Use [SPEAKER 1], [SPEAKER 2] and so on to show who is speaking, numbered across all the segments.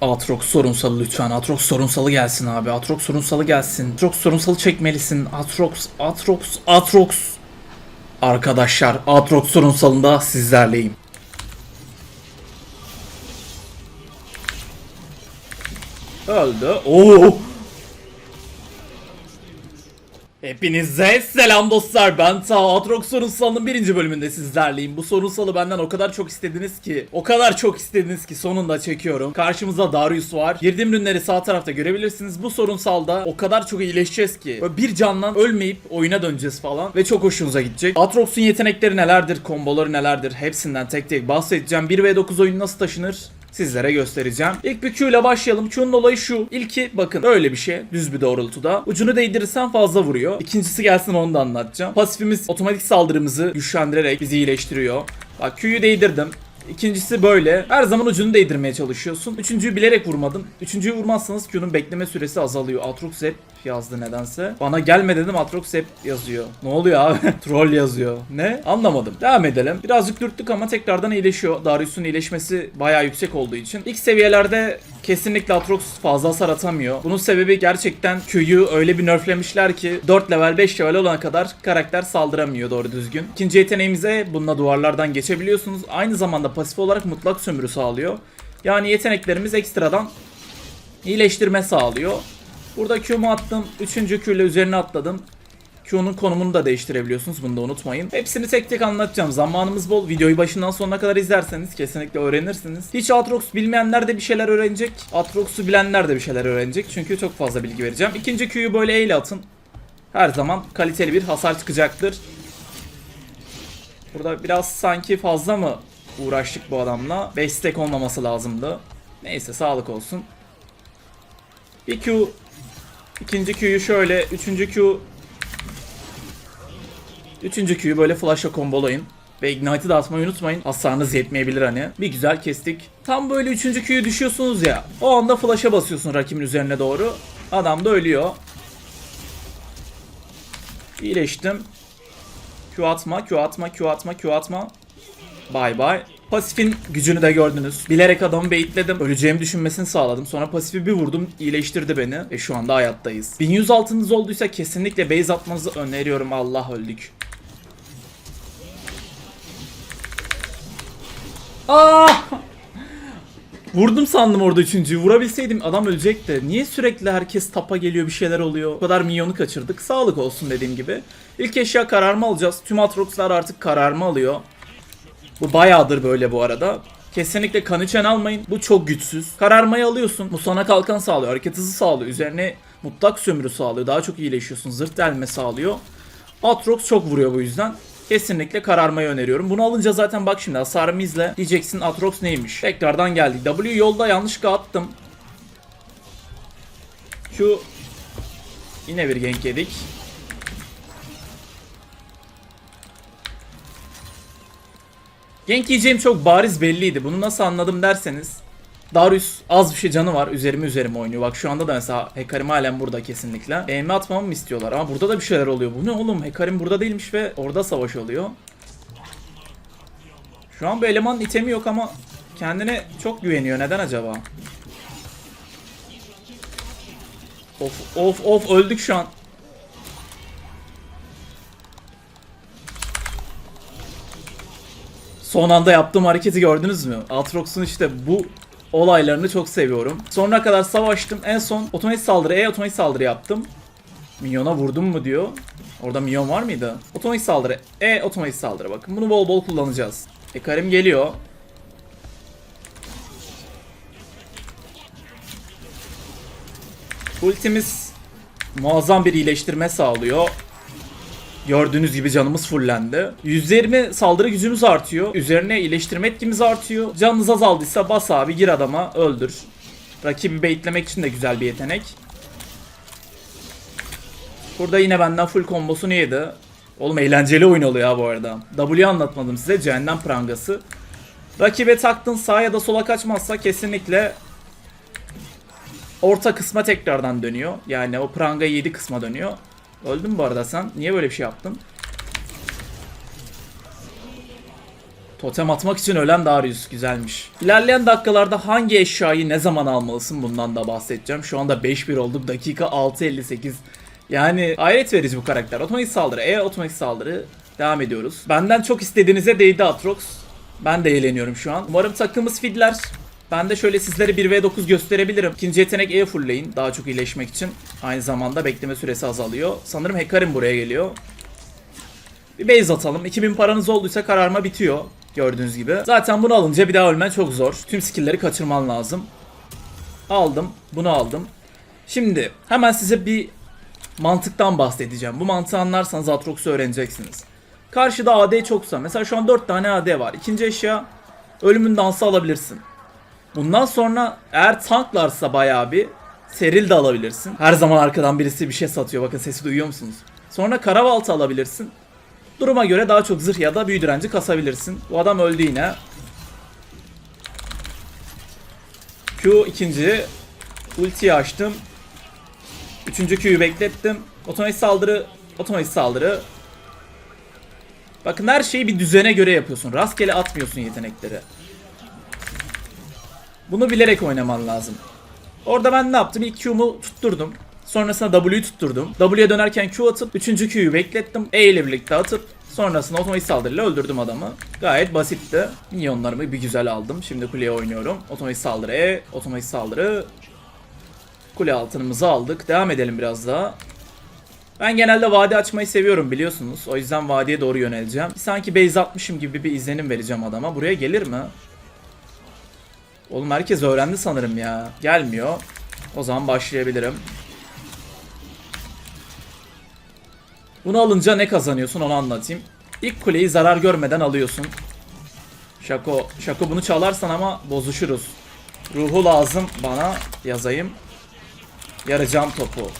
[SPEAKER 1] Atrox sorunsalı lütfen. Atrox sorunsalı gelsin abi. Atrox sorunsalı gelsin. Atrox sorunsalı çekmelisin. Atrox, Atrox, Atrox. Arkadaşlar Atrox sorunsalında sizlerleyim. Öldü. Oo. Hepinize selam dostlar. Ben Ta Atrox sorunsalının birinci bölümünde sizlerleyim. Bu sorunsalı benden o kadar çok istediniz ki, o kadar çok istediniz ki sonunda çekiyorum. Karşımızda Darius var. Girdiğim ürünleri sağ tarafta görebilirsiniz. Bu sorunsalda o kadar çok iyileşeceğiz ki. Böyle bir candan ölmeyip oyuna döneceğiz falan. Ve çok hoşunuza gidecek. Atrox'un yetenekleri nelerdir, komboları nelerdir hepsinden tek tek bahsedeceğim. 1v9 oyun nasıl taşınır? Sizlere göstereceğim. İlk bir Q ile başlayalım. Q'nun olayı şu. İlki bakın öyle bir şey. Düz bir doğrultuda. Ucunu değdirirsen fazla vuruyor. İkincisi gelsin onu da anlatacağım. Pasifimiz otomatik saldırımızı güçlendirerek bizi iyileştiriyor. Bak Q'yu değdirdim. İkincisi böyle. Her zaman ucunu değdirmeye çalışıyorsun. Üçüncüyü bilerek vurmadım. Üçüncüyü vurmazsanız Q'nun bekleme süresi azalıyor. Atrox hep yazdı nedense. Bana gelme dedim Atrox hep yazıyor. Ne oluyor abi? Troll yazıyor. Ne? Anlamadım. Devam edelim. Birazcık dürttük ama tekrardan iyileşiyor. Darius'un iyileşmesi bayağı yüksek olduğu için. İlk seviyelerde kesinlikle Atrox fazla hasar atamıyor. Bunun sebebi gerçekten Q'yu öyle bir nerflemişler ki 4 level 5 level olana kadar karakter saldıramıyor doğru düzgün. İkinci yeteneğimize bununla duvarlardan geçebiliyorsunuz. Aynı zamanda pasif olarak mutlak sömürü sağlıyor. Yani yeteneklerimiz ekstradan iyileştirme sağlıyor. Burada Q'mu attım. Üçüncü Q ile üzerine atladım. Q'nun konumunu da değiştirebiliyorsunuz. Bunu da unutmayın. Hepsini tek tek anlatacağım. Zamanımız bol. Videoyu başından sonuna kadar izlerseniz kesinlikle öğrenirsiniz. Hiç Atrox bilmeyenler de bir şeyler öğrenecek. Atrox'u bilenler de bir şeyler öğrenecek. Çünkü çok fazla bilgi vereceğim. İkinci Q'yu böyle E atın. Her zaman kaliteli bir hasar çıkacaktır. Burada biraz sanki fazla mı uğraştık bu adamla? 5 stack olmaması lazımdı. Neyse sağlık olsun. Bir Q İkinci Q'yu şöyle, üçüncü Q Üçüncü Q'yu böyle flash'a kombolayın. Ve Ignite'ı da atmayı unutmayın. Hasarınız yetmeyebilir hani. Bir güzel kestik. Tam böyle üçüncü Q'yu düşüyorsunuz ya. O anda flash'a basıyorsun rakibin üzerine doğru. Adam da ölüyor. İyileştim. Q atma, Q atma, Q atma, Q atma. Bay bay. Pasifin gücünü de gördünüz. Bilerek adamı baitledim. Öleceğimi düşünmesini sağladım. Sonra pasifi bir vurdum. iyileştirdi beni. Ve şu anda hayattayız. 1100 altınız olduysa kesinlikle base atmanızı öneriyorum. Allah öldük. Aa! Vurdum sandım orada üçüncüyü. Vurabilseydim adam ölecekti. Niye sürekli herkes tapa geliyor bir şeyler oluyor. Bu kadar milyonu kaçırdık. Sağlık olsun dediğim gibi. İlk eşya kararma alacağız. Tüm Atrox'lar artık kararma alıyor. Bu bayağıdır böyle bu arada. Kesinlikle kan almayın. Bu çok güçsüz. Kararmayı alıyorsun. Musana kalkan sağlıyor. Hareket hızı sağlıyor. Üzerine mutlak sömürü sağlıyor. Daha çok iyileşiyorsun. Zırt delme sağlıyor. Atrox çok vuruyor bu yüzden. Kesinlikle kararmayı öneriyorum. Bunu alınca zaten bak şimdi hasarımı izle. Diyeceksin Atrox neymiş. Tekrardan geldik. W yolda yanlışlıkla attım. Q Yine bir gank yedik. Gank yiyeceğim çok bariz belliydi. Bunu nasıl anladım derseniz. Darius az bir şey canı var. Üzerime üzerime oynuyor. Bak şu anda da mesela Hekarim halen burada kesinlikle. EM atmamı mı istiyorlar? Ama burada da bir şeyler oluyor. Bu ne oğlum? Hekarim burada değilmiş ve orada savaş oluyor. Şu an bu elemanın itemi yok ama kendine çok güveniyor. Neden acaba? Of of of öldük şu an. Son anda yaptığım hareketi gördünüz mü? Aatrox'un işte bu olaylarını çok seviyorum. Sonuna kadar savaştım. En son otomatik saldırı, E otomatik saldırı yaptım. Minyona vurdum mu diyor. Orada minyon var mıydı? Otomatik saldırı, E otomatik saldırı. Bakın bunu bol bol kullanacağız. Ekarim geliyor. Ultimiz muazzam bir iyileştirme sağlıyor. Gördüğünüz gibi canımız fullendi. %20 saldırı gücümüz artıyor. Üzerine iyileştirme etkimiz artıyor. Canınız azaldıysa bas abi gir adama öldür. Rakibi baitlemek için de güzel bir yetenek. Burada yine benden full kombosunu yedi. Oğlum eğlenceli oyun oluyor ya bu arada. W anlatmadım size cehennem prangası. Rakibe taktın sağa ya da sola kaçmazsa kesinlikle orta kısma tekrardan dönüyor. Yani o pranga 7 kısma dönüyor. Öldün bu arada sen. Niye böyle bir şey yaptın? Totem atmak için ölen Darius güzelmiş. İlerleyen dakikalarda hangi eşyayı ne zaman almalısın bundan da bahsedeceğim. Şu anda 5-1 olduk. Dakika 6.58. Yani hayret verici bu karakter. Otomatik saldırı. E otomatik saldırı. Devam ediyoruz. Benden çok istediğinize değdi Atrox. Ben de eğleniyorum şu an. Umarım takımımız fidler. Ben de şöyle sizlere 1v9 gösterebilirim. İkinci yetenek E fullleyin daha çok iyileşmek için. Aynı zamanda bekleme süresi azalıyor. Sanırım Hekarim buraya geliyor. Bir base atalım. 2000 paranız olduysa kararma bitiyor. Gördüğünüz gibi. Zaten bunu alınca bir daha ölmen çok zor. Tüm skill'leri kaçırman lazım. Aldım. Bunu aldım. Şimdi hemen size bir mantıktan bahsedeceğim. Bu mantığı anlarsanız Atrox'u öğreneceksiniz. Karşıda AD çoksa. Mesela şu an 4 tane AD var. İkinci eşya ölümün dansı alabilirsin. Bundan sonra eğer tanklarsa bayağı bir seril de alabilirsin. Her zaman arkadan birisi bir şey satıyor. Bakın sesi duyuyor musunuz? Sonra karabaltı alabilirsin. Duruma göre daha çok zırh ya da büyü direnci kasabilirsin. Bu adam öldü yine. Q ikinci. Ultiyi açtım. Üçüncü Q'yu beklettim. Otomatik saldırı. Otomatik saldırı. Bakın her şeyi bir düzene göre yapıyorsun. Rastgele atmıyorsun yetenekleri. Bunu bilerek oynaman lazım. Orada ben ne yaptım? İlk Q'mu tutturdum. Sonrasında W'yu tutturdum. W'ye dönerken Q atıp 3. Q'yu beklettim. E ile birlikte atıp sonrasında otomatik saldırıyla öldürdüm adamı. Gayet basitti. Minyonlarımı bir güzel aldım. Şimdi kuleye oynuyorum. Otomatik saldırı E, otomatik saldırı. Kule altınımızı aldık. Devam edelim biraz daha. Ben genelde vadi açmayı seviyorum biliyorsunuz. O yüzden vadiye doğru yöneleceğim. Sanki base atmışım gibi bir izlenim vereceğim adama. Buraya gelir mi? Oğlum herkes öğrendi sanırım ya. Gelmiyor. O zaman başlayabilirim. Bunu alınca ne kazanıyorsun onu anlatayım. İlk kuleyi zarar görmeden alıyorsun. Şako, Şako bunu çalarsan ama bozuşuruz. Ruhu lazım bana yazayım. Yarayacağım topu.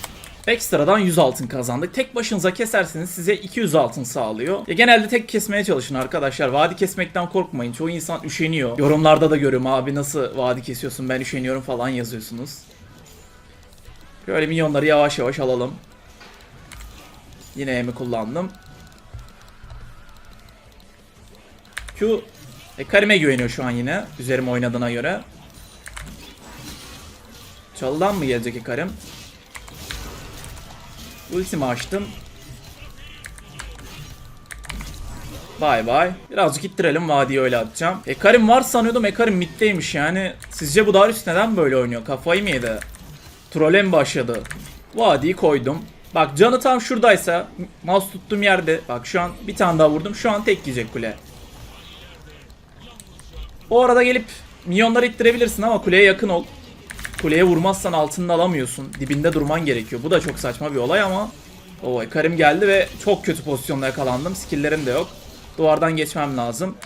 [SPEAKER 1] Ekstradan 100 altın kazandık. Tek başınıza keserseniz size 200 altın sağlıyor. Ya genelde tek kesmeye çalışın arkadaşlar. Vadi kesmekten korkmayın. Çoğu insan üşeniyor. Yorumlarda da görüyorum abi nasıl vadi kesiyorsun ben üşeniyorum falan yazıyorsunuz. Şöyle milyonları yavaş yavaş alalım. Yine E'mi kullandım. Q e, Karim'e güveniyor şu an yine. Üzerime oynadığına göre. Çalıdan mı gelecek Karim? Ultimi açtım. Bay bay. Birazcık ittirelim vadiyi öyle atacağım. Ekarim var sanıyordum Ekarim middeymiş yani. Sizce bu Darius neden böyle oynuyor? Kafayı mı yedi? Trole başladı? Vadiyi koydum. Bak canı tam şuradaysa mouse tuttuğum yerde. Bak şu an bir tane daha vurdum. Şu an tek yiyecek kule. O arada gelip minyonları ittirebilirsin ama kuleye yakın ol. Kuleye vurmazsan altını alamıyorsun. Dibinde durman gerekiyor. Bu da çok saçma bir olay ama. O Karim geldi ve çok kötü pozisyonda yakalandım. Skill'lerim de yok. Duvardan geçmem lazım.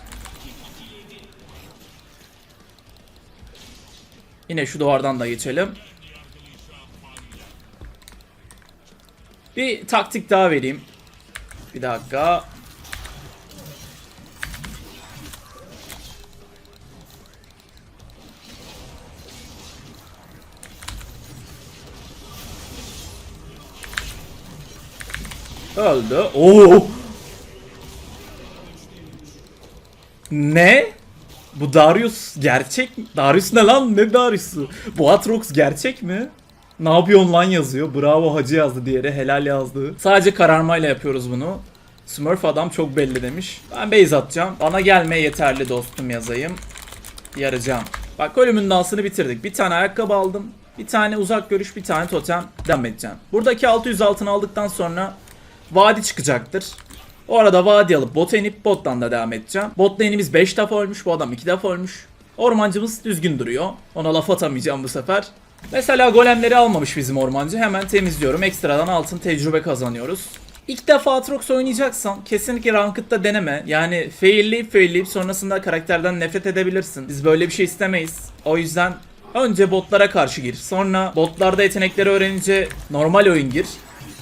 [SPEAKER 1] Yine şu duvardan da geçelim. Bir taktik daha vereyim. Bir dakika. Öldü. Oo. Ne? Bu Darius gerçek mi? Darius ne lan? Ne Darius'u? Bu Atrox gerçek mi? Ne yapıyorsun lan yazıyor. Bravo hacı yazdı diğeri. Helal yazdı. Sadece kararmayla yapıyoruz bunu. Smurf adam çok belli demiş. Ben base atacağım. Bana gelme yeterli dostum yazayım. Yarayacağım. Bak ölümün dansını bitirdik. Bir tane ayakkabı aldım. Bir tane uzak görüş, bir tane totem devam edeceğim. Buradaki 600 altın aldıktan sonra vadi çıkacaktır. O arada vadi alıp bota inip bottan da devam edeceğim. Bot lane'imiz 5 defa ölmüş, bu adam 2 defa ölmüş. Ormancımız düzgün duruyor. Ona laf atamayacağım bu sefer. Mesela golemleri almamış bizim ormancı. Hemen temizliyorum. Ekstradan altın tecrübe kazanıyoruz. İlk defa Atrox oynayacaksan kesinlikle Ranked'da deneme. Yani failleyip failleyip sonrasında karakterden nefret edebilirsin. Biz böyle bir şey istemeyiz. O yüzden önce botlara karşı gir. Sonra botlarda yetenekleri öğrenince normal oyun gir.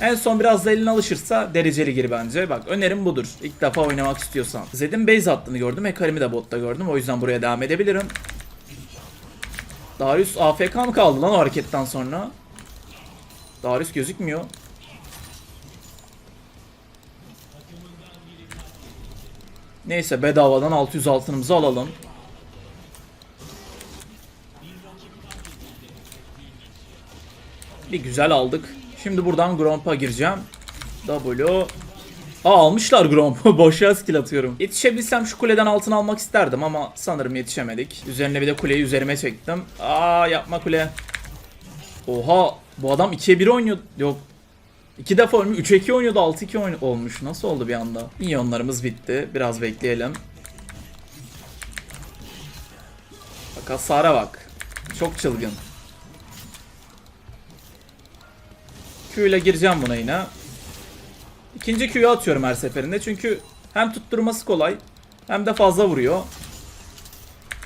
[SPEAKER 1] En son biraz da eline alışırsa dereceli gir bence. Bak önerim budur. İlk defa oynamak istiyorsan. Zed'in base attığını gördüm. Hekarim'i de botta gördüm. O yüzden buraya devam edebilirim. Darius AFK mı kaldı lan o hareketten sonra? Darius gözükmüyor. Neyse bedavadan 600 altınımızı alalım. Bir güzel aldık. Şimdi buradan Gromp'a gireceğim. W. Aa almışlar Gromp'u. Boşa skill atıyorum. Yetişebilsem şu kuleden altın almak isterdim ama sanırım yetişemedik. Üzerine bir de kuleyi üzerime çektim. Aa yapma kule. Oha bu adam 2'ye 1 oynuyor. Yok. 2 defa oynuyor. 3'e 2 oynuyordu. 6-2 oyun olmuş. Nasıl oldu bir anda? Minyonlarımız bitti. Biraz bekleyelim. Bak hasara bak. Çok çılgın. Q ile gireceğim buna yine. İkinci Q'yu atıyorum her seferinde çünkü hem tutturması kolay hem de fazla vuruyor.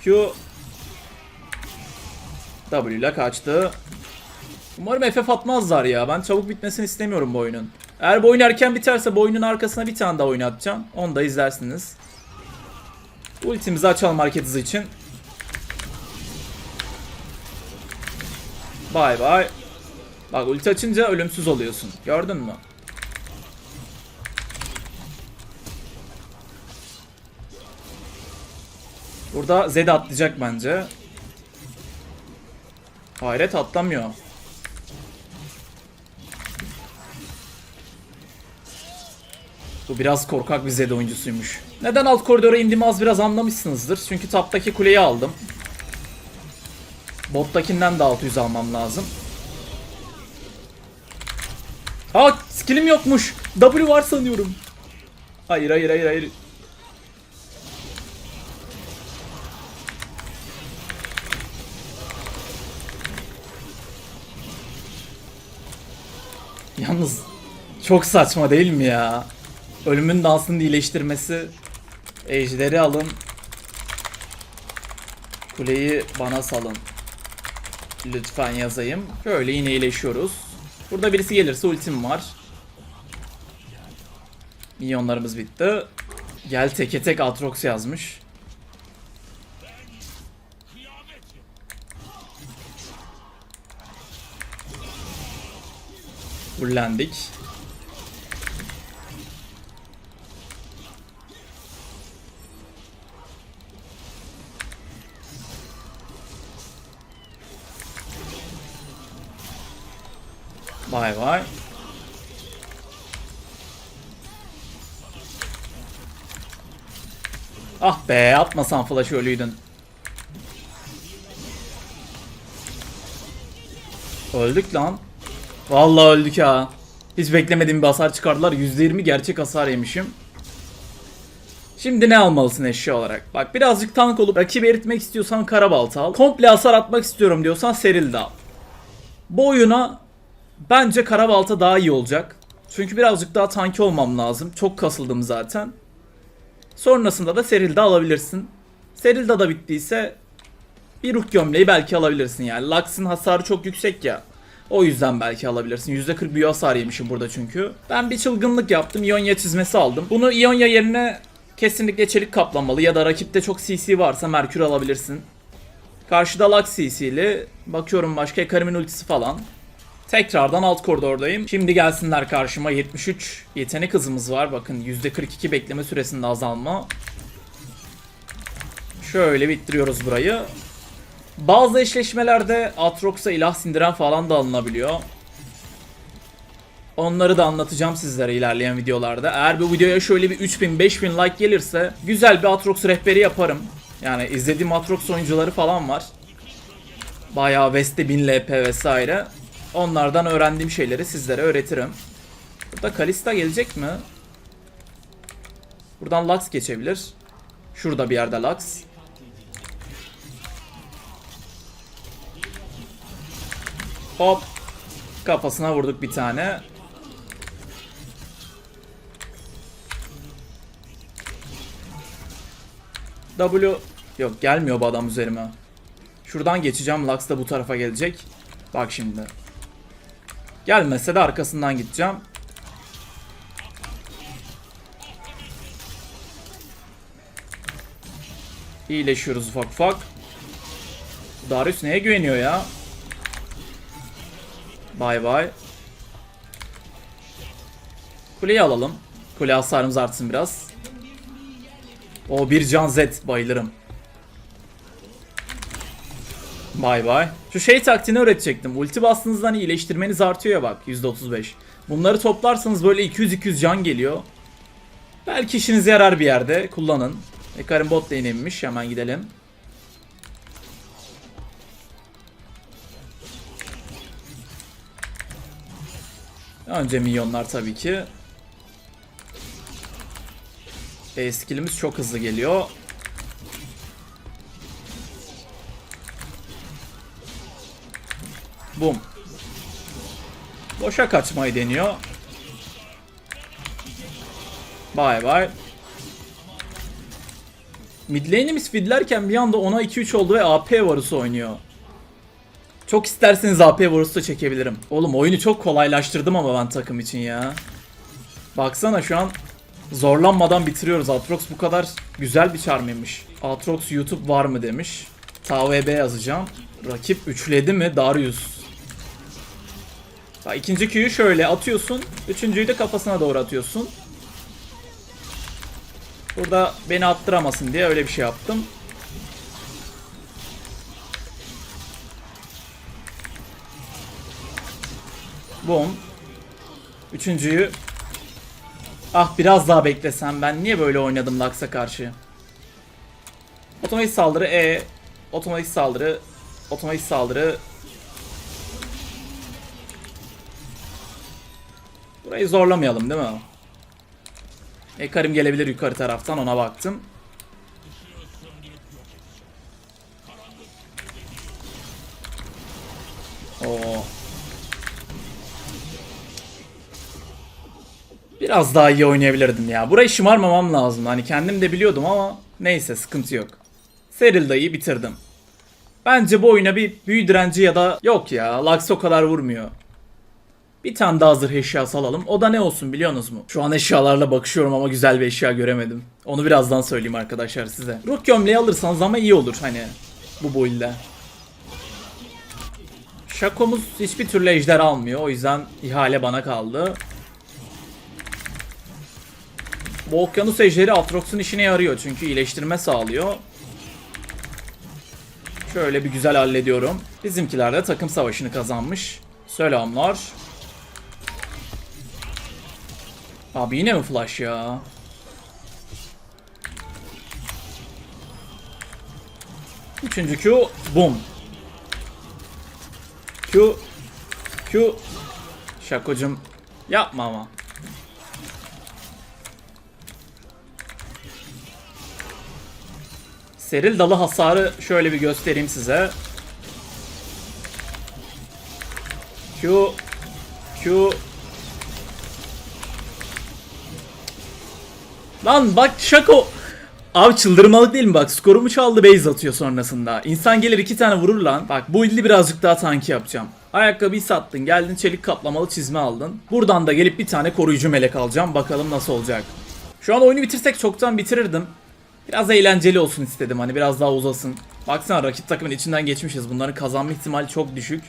[SPEAKER 1] Q W ile kaçtı. Umarım FF atmazlar ya. Ben çabuk bitmesini istemiyorum bu oyunun. Eğer bu oyun erken biterse bu oyunun arkasına bir tane daha oyun atacağım. Onu da izlersiniz. Ultimizi açalım hızı için. Bay bay. Bak ulti açınca ölümsüz oluyorsun. Gördün mü? Burada Zed atlayacak bence. Hayret atlamıyor. Bu biraz korkak bir Zed oyuncusuymuş. Neden alt koridora indiğimi az biraz anlamışsınızdır. Çünkü taptaki kuleyi aldım. Bottakinden de 600 almam lazım. Ha skillim yokmuş. W var sanıyorum. Hayır hayır hayır hayır. Yalnız çok saçma değil mi ya? Ölümün dansını iyileştirmesi. Ejderi alın. Kuleyi bana salın. Lütfen yazayım. Şöyle yine iyileşiyoruz. Burada birisi gelirse ultim var. Minyonlarımız bitti. Gel teke tek Atrox yazmış. Fullendik. Vay vay. Ah be atmasan flash ölüydün. Öldük lan. Vallahi öldük ha. Hiç beklemediğim bir hasar çıkardılar. %20 gerçek hasar yemişim. Şimdi ne almalısın eşya olarak? Bak birazcık tank olup rakibi eritmek istiyorsan karabalta al. Komple hasar atmak istiyorum diyorsan seril al. Bu oyuna bence karabalta daha iyi olacak. Çünkü birazcık daha tanki olmam lazım. Çok kasıldım zaten. Sonrasında da Seril'de alabilirsin. Seril'de da bittiyse bir ruh gömleği belki alabilirsin yani. Lux'ın hasarı çok yüksek ya. O yüzden belki alabilirsin. %40 büyü hasar yemişim burada çünkü. Ben bir çılgınlık yaptım. İonya çizmesi aldım. Bunu İonya yerine kesinlikle çelik kaplamalı ya da rakipte çok CC varsa Merkür alabilirsin. Karşıda Lux CC'li. Bakıyorum başka Ekarim'in ultisi falan. Tekrardan alt koridordayım. Şimdi gelsinler karşıma 73 yetenek hızımız var. Bakın %42 bekleme süresinde azalma. Şöyle bittiriyoruz burayı. Bazı eşleşmelerde Atrox'a ilah sindiren falan da alınabiliyor. Onları da anlatacağım sizlere ilerleyen videolarda. Eğer bu videoya şöyle bir 3000-5000 like gelirse güzel bir Atrox rehberi yaparım. Yani izlediğim Atrox oyuncuları falan var. Bayağı Veste 1000 LP vesaire. Onlardan öğrendiğim şeyleri sizlere öğretirim. Burada Kalista gelecek mi? Buradan Lux geçebilir. Şurada bir yerde Lux. Hop. Kafasına vurduk bir tane. W yok gelmiyor bu adam üzerime. Şuradan geçeceğim. Lux da bu tarafa gelecek. Bak şimdi. Gelmese de arkasından gideceğim. İyileşiyoruz ufak ufak. Darius neye güveniyor ya? Bay bay. Kuleyi alalım. Kule hasarımız artsın biraz. O bir can Z bayılırım. Bay bay. Şu şey taktiğini öğretecektim. Ulti bastığınızda hani iyileştirmeniz artıyor ya bak %35. Bunları toplarsanız böyle 200-200 can geliyor. Belki işinize yarar bir yerde. Kullanın. Ekarim bot lane inmiş. Hemen gidelim. Önce minyonlar tabii ki. E, skillimiz çok hızlı geliyor. Bum. Boşa kaçmayı deniyor. Bay bay. Mid lane'imiz bir anda 10'a 2-3 oldu ve AP Varus'u oynuyor. Çok isterseniz AP Varus'u da çekebilirim. Oğlum oyunu çok kolaylaştırdım ama ben takım için ya. Baksana şu an zorlanmadan bitiriyoruz. Atrox bu kadar güzel bir çarmıymış. Atrox YouTube var mı demiş. TVB yazacağım. Rakip üçledi mi? Darius. Bak ikinci Q'yu şöyle atıyorsun. Üçüncüyü de kafasına doğru atıyorsun. Burada beni attıramasın diye öyle bir şey yaptım. Boom. Üçüncüyü. Ah biraz daha beklesem ben niye böyle oynadım Lux'a karşı? Otomatik saldırı E. Otomatik saldırı. Otomatik saldırı. Burayı zorlamayalım değil mi? Ekarim gelebilir yukarı taraftan ona baktım. Oo. Biraz daha iyi oynayabilirdim ya. Burayı şımarmamam lazım. Hani kendim de biliyordum ama neyse sıkıntı yok. Seril dayı bitirdim. Bence bu oyuna bir büyü direnci ya da yok ya. Lux o kadar vurmuyor. Bir tane daha zırh eşyası alalım. O da ne olsun biliyorsunuz mu? Şu an eşyalarla bakışıyorum ama güzel bir eşya göremedim. Onu birazdan söyleyeyim arkadaşlar size. Ruh gömleği alırsanız ama iyi olur hani bu build'de. Şakomuz hiçbir türlü ejder almıyor. O yüzden ihale bana kaldı. Bu okyanus ejderi Atrox'un işine yarıyor çünkü iyileştirme sağlıyor. Şöyle bir güzel hallediyorum. Bizimkiler de takım savaşını kazanmış. Selamlar. Abi yine mi flash ya? Üçüncü Q, boom. Q, Q. Şakocum yapma ama. Seril dalı hasarı şöyle bir göstereyim size. Q, Q, Lan bak şako. Abi çıldırmalık değil mi bak skorumu çaldı base atıyor sonrasında. İnsan gelir iki tane vurur lan. Bak bu illi birazcık daha tanki yapacağım. Ayakkabıyı sattın geldin çelik kaplamalı çizme aldın. Buradan da gelip bir tane koruyucu melek alacağım. Bakalım nasıl olacak. Şu an oyunu bitirsek çoktan bitirirdim. Biraz eğlenceli olsun istedim hani biraz daha uzasın. Baksana rakip takımın içinden geçmişiz. Bunların kazanma ihtimali çok düşük.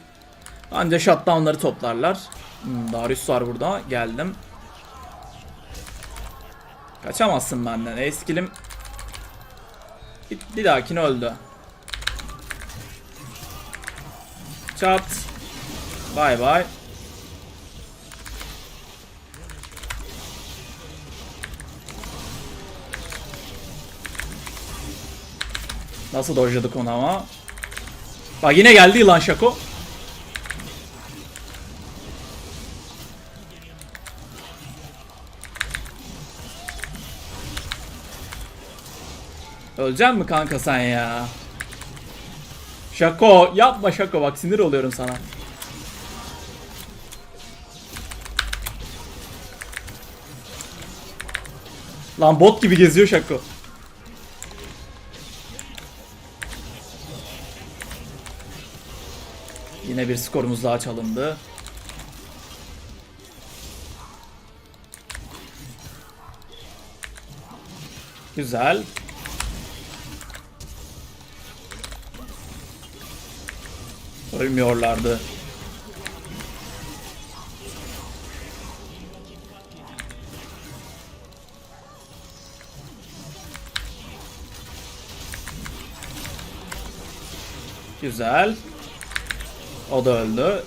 [SPEAKER 1] Anca shutdownları toplarlar. Hmm, Darius var burada. Geldim. Kaçamazsın benden. Eskilim bir, bir dahakine öldü. Çat. Bay bay. Nasıl dojladık onu ama. Bak yine geldi yılan şako. Ölecek mi kanka sen ya? Şako yapma şako bak sinir oluyorum sana. Lan bot gibi geziyor şako. Yine bir skorumuz daha çalındı. Güzel. Ölmüyorlardı. Güzel. O da öldü.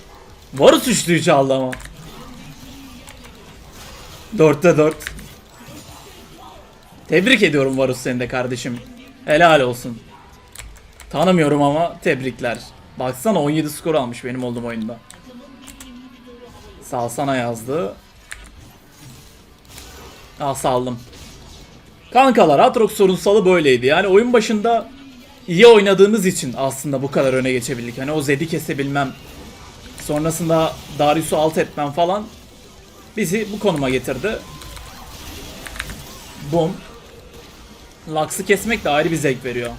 [SPEAKER 1] Varus üçlüyü çaldı ama. Dörtte dört. Tebrik ediyorum Varus seni de kardeşim. Helal olsun. Tanımıyorum ama tebrikler. Baksana 17 skor almış benim olduğum oyunda. Sal sana yazdı. Aa saldım. Kankalar Atrox sorunsalı böyleydi. Yani oyun başında iyi oynadığımız için aslında bu kadar öne geçebildik. Hani o Zed'i kesebilmem. Sonrasında Darius'u alt etmem falan bizi bu konuma getirdi. Bum. Lux'ı kesmek de ayrı bir zevk veriyor.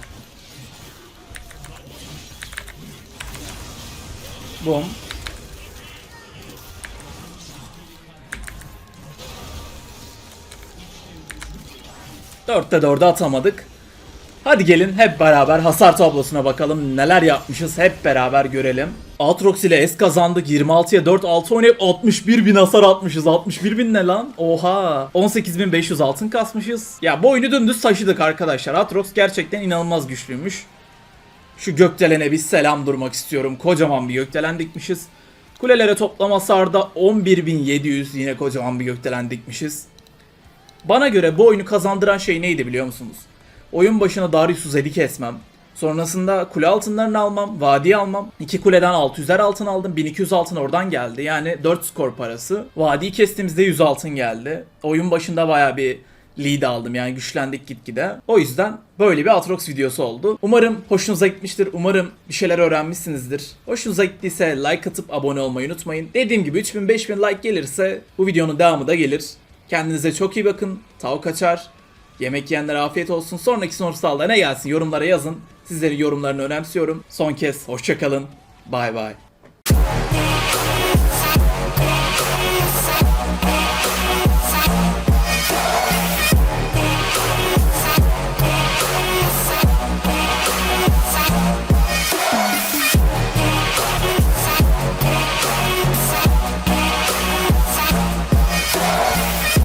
[SPEAKER 1] Bum. Dörtte dörde atamadık. Hadi gelin hep beraber hasar tablosuna bakalım neler yapmışız hep beraber görelim. Aatrox ile S kazandık 26'ya 4 6 oynayıp 61 bin hasar atmışız 61 bin ne lan? Oha 18.500 altın kasmışız. Ya bu oyunu dümdüz taşıdık arkadaşlar Aatrox gerçekten inanılmaz güçlüymüş. Şu gökdelene bir selam durmak istiyorum kocaman bir gökdelen dikmişiz. Kulelere toplam hasarda 11.700 yine kocaman bir gökdelen dikmişiz. Bana göre bu oyunu kazandıran şey neydi biliyor musunuz? Oyun başına Darius'u Zed'i kesmem. Sonrasında kule altınlarını almam, vadi almam. İki kuleden 600'er altın aldım. 1200 altın oradan geldi. Yani 4 skor parası. Vadiyi kestiğimizde 100 altın geldi. Oyun başında baya bir lead aldım. Yani güçlendik gitgide. O yüzden böyle bir Atrox videosu oldu. Umarım hoşunuza gitmiştir. Umarım bir şeyler öğrenmişsinizdir. Hoşunuza gittiyse like atıp abone olmayı unutmayın. Dediğim gibi 3000-5000 like gelirse bu videonun devamı da gelir. Kendinize çok iyi bakın. Tavuk kaçar. Yemek yiyenlere afiyet olsun. Sonraki sorusalda ne gelsin yorumlara yazın. Sizlerin yorumlarını önemsiyorum. Son kez hoşçakalın. Bay bay.